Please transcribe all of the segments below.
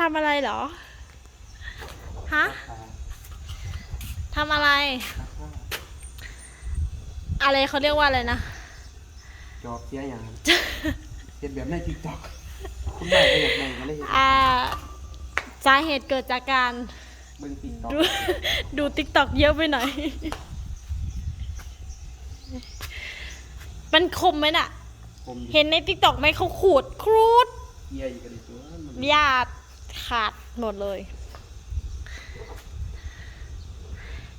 ทำอะไรเหรอ ฮะ ทำอะไร อะไรเขาเรียกว่าอะไรนะ จอบเสียอย่างนั้นเห็นแบบในทิกตอกคุณได้ก็อยากได้ก็เลยเห็นอ่าสาเหตุเกิดจากการเบิ่งทิกตอกดูดูติ๊กตอกเยอะไปหน่อย มันคมไหมน่ะ ผมเห็นในติ๊กตอกไหมเขาขูดครูดเกียร์อีกกระดิตัว มันญาติขาดหมดเลย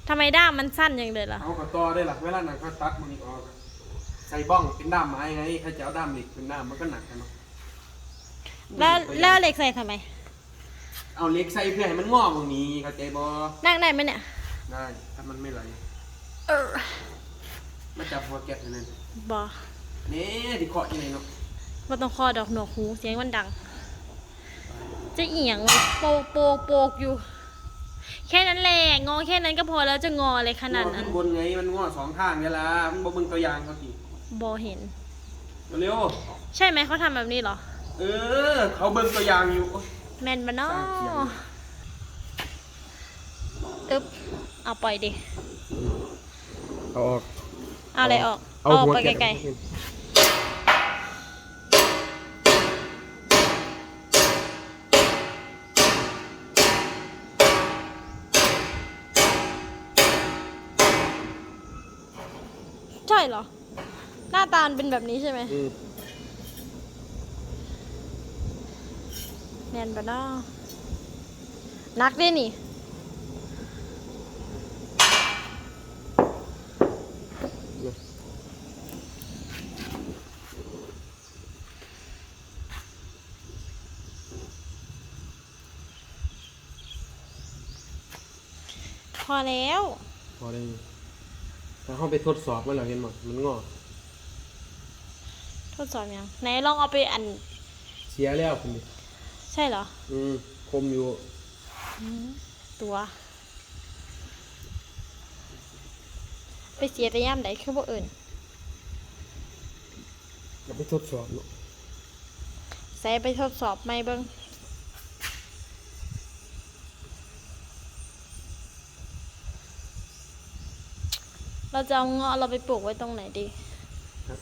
ทำไมด้ามมันสั้นอย่างเลยล่ะเอากระต่อได้หลักเวลาหนังเขาตัดมันออกใส่บ้องเป็นด้ามไม้ไงเขาจะเอาด้ามเหล็กเป็นด้ามมันก็หนักกันเนาะแล้วแล้วเหล็กใส่ทำไม เอาเหล็กใส่เพื่อให้มันงอกตรงนี้เข้าใจบ่นั่งได้ไหมเนี่ยได้ถ้ามันไม่ไหลเออมาจับหัวแก๊สนั่นบอนี่ที่เคาะยังไงเนาะว่าต้องคอดอกหนวกหูเสียงมันดัง จะเอียงวะโปกโปกโปกอยู่ แค่นั้นแหละงอแค่นั้นก็พอแล้วจะงอเลยขนาดนั้นขึ้น บนไงมันงอสองข้างนี่ล่ะมันบ่เบิ่งตัวอย่างเขาสิบอเห็น เร็วใช่ไหมเขาทำแบบนี้เหรอ เออ เขาเบิ่งตัวอย่างอยู่โอ๊ยแมนบะเนาะสร้างเสียงอึ๊บเอาปล่อยดิ เอาออก เอาอะไรออก เอาเอาออกหัวไปแก๊สไกลๆ ช่เหรอ หน้าตามันเป็นแบบนี้ใช่ไหมอืมแมนบะเนาะนักด้วยนี่ พอแล้ว พอได้ ถ้าเขาไปทดสอบมันแล้วเห็นบ่มันงอทดสอบยังไหนลองเอาไปอัน เสียแล้วคุณดิใช่เหรออืมคมอยู่ตัว ไปเสียแต่ย่ามไหนคือบ่เอิ่นเราไปทดสอบเนาะใส่ไปทดสอบไหมเบิ้ง เราจะเอาเงาะเราไปปลูกไว้ตรงไหนดี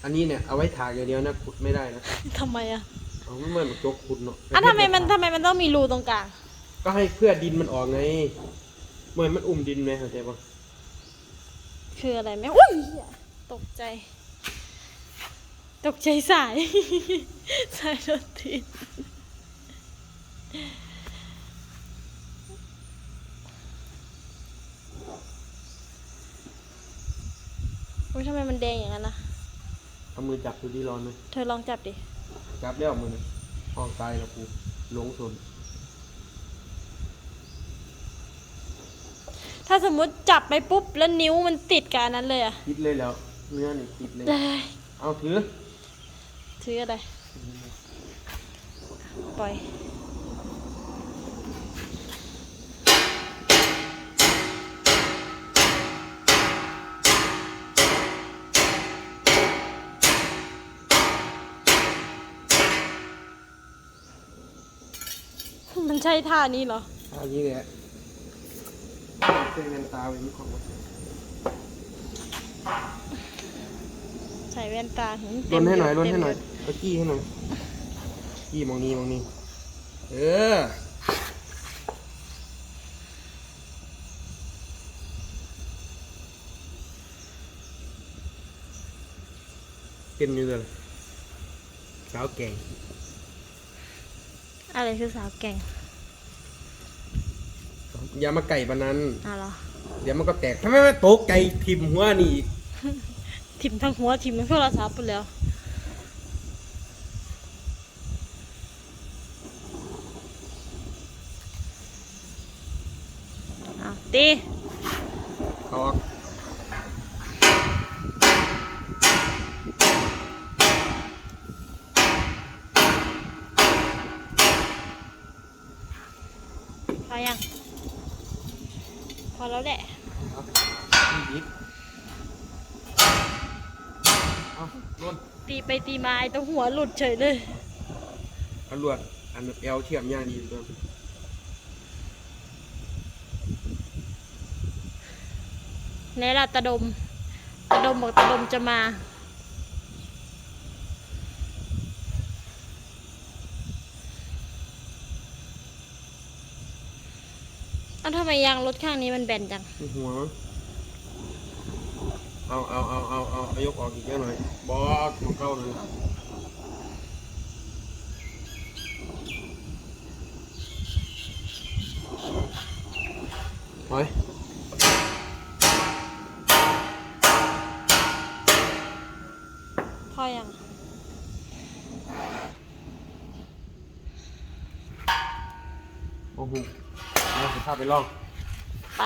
อันนี้เนี่ยเอาไว้ถากอย่างเดียวนะขุดไม่ได้นะทำไมอะเอาไม่เหมือนจกขุดเนาะอะทำไมมันทำไมมันต้องมีรูตรงกลาง ก็ให้เพื่อดินมันออกไงเหมือนมันอุ้มดินไหมเข้าใจปะคืออะไรไหมอุ้ยเหี้ยตกใจ ตกใจสาย สายรถติด ทำไมมันแดงอย่างนั้นนะเอามือจับดูดีร้อนไหมเธอลองจับดิ จับแล้วมือนะห้องตายแล้วกูหลงสนถ้าสมมุติจับไปปุ๊บแล้วนิ้วมันติดกับอันนั้นเลยอะติดเลยแล้วเนื้อนี่ติดเลยได้เอาถือ ถืออะไร ปล่อย มันใช่ท่านี้เหรออันนี้แหละเส้นเงินตาไว้มีของวัดใส่แว่นตาหืลนให้หน่อยลเต็นมให้หน่อยเต็มเอากี้ให้หน่อยกี้มองนี้มองนี้ เออเป็นอยู่เลยสาวแก่งอะไรคือสาวแก่ง อย่ามาไก่ปานนั้นอะเหรอเดี๋ยวมันก็แตกทำไมไม่ตกไก่ทิมหัวนี่อีกทิมทั้งหัวทิมทั้งโทรศัพท์ไปแล้วอะตีออก พอยัง พอ แล้วแหละเอาลนตีไปตีมาไอ้ตัวหัวหลุดเฉยเลยตำรวจอันเอลเทียมย่างดีตัวไหนล่ะตะดม ตะดมบอกตะดมจะมา อ้าทำไมยางรถข้างนี้มันแบนจัง มีหัวมั้งเอาเอาเอาเอาเอาเอายกออกอีกเยอะหน่อยบอสของเข้าเลยไปพ่อยัง โอ้โห เอาสิพาไปลองไป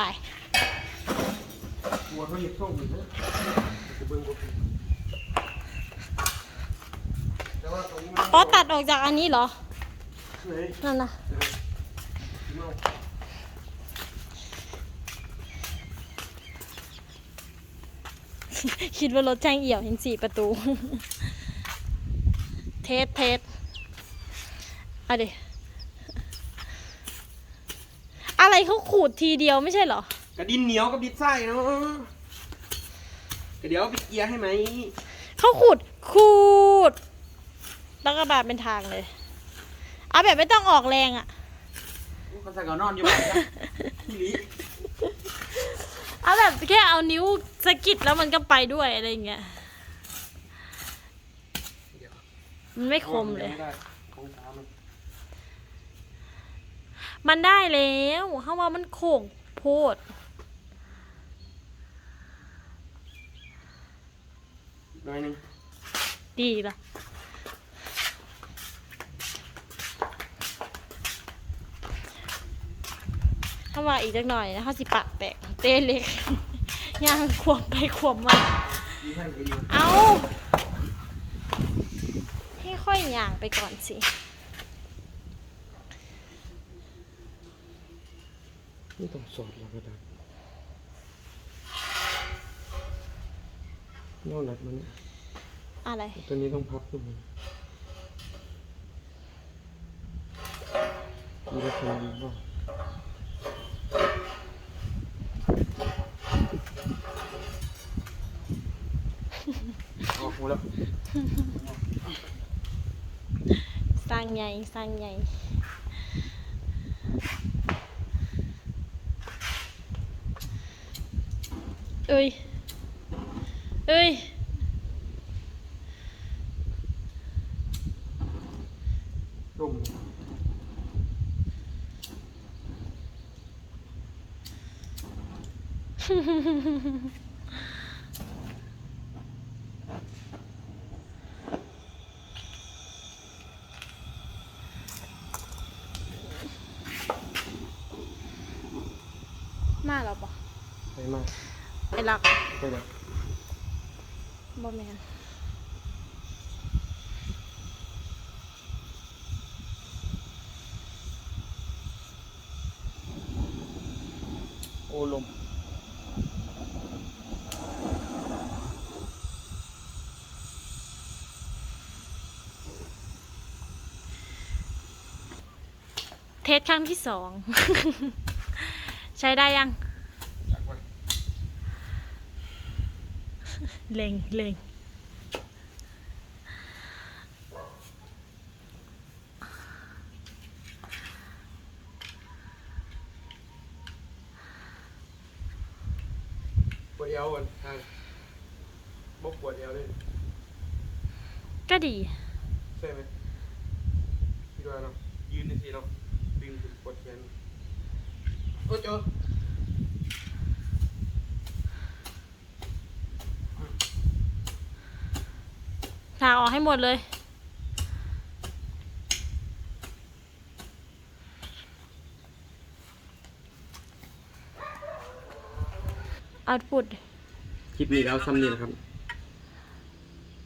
หัวเขาเหยียบส้มอยู่นะจะเบิ่งบ่แต่ว่าตรงนี้มันอ๋อตัดออกจากอันนี้เหรอ ไหนนั่นนะเอาคิดว่ารถช่างเอี่ยวเห็นสี่ประตู เทสเทสเอาดิ อะไรเขาขูดทีเดียวไม่ใช่เหรอ กระดินเหนียวกับดินไส้เนาะกระเดี๋ยวไปเกียร์ให้ไหมเขาขูดขูด แล้วก็บาดเป็นทางเลย เอาแบบไม่ต้องออกแรงอะเขาใส่ก่อนนอนอยู่บ้านจ้ะพี่ลิเอาแบบแค่เอานิ้วสะกิดแล้วมันก็ไปด้วยอะไรอย่างเงี้ย มันไม่คมเลยไได้ของตามัน มันได้แล้วเขาว่ามันโค้งโพดหน่อยหนึงดีละถ้าว่าอีกจักหน่อยนะเขาสิปากแตกเต้เล็กย่างขวบไปขวบมาดีให้ก็ดีเอาให้ค่อยย่างไปก่อนสิ นี่ต้องสอดแล้วก็ได้นอกหนักมันอะไร ตัวนี้ต้องพับขึ้นมาดีแล้วคนดีป่ะออกหูแล้ว สร้างใหญ่ สร้างใหญ่ เอ้ย เอ้ยตุ่มมาแล้วปะไปมากไอ้ หลักไปเลยบ่แมนโอ้ลมเทสครั้งที่สอง ใช้ได้ยัง จักไว้ เล็งเล็งปวดเอวกันทางบกปวดเอวเลยก็ดี ใช่ไหมพี่ด้วยเนาะยืนในทีเนาะดึงถึงปวดแขนโอ้เจอ ทาออกให้หมดเลย เอาปุด คลิปนี้แล้วซ้ำนี่นะครับ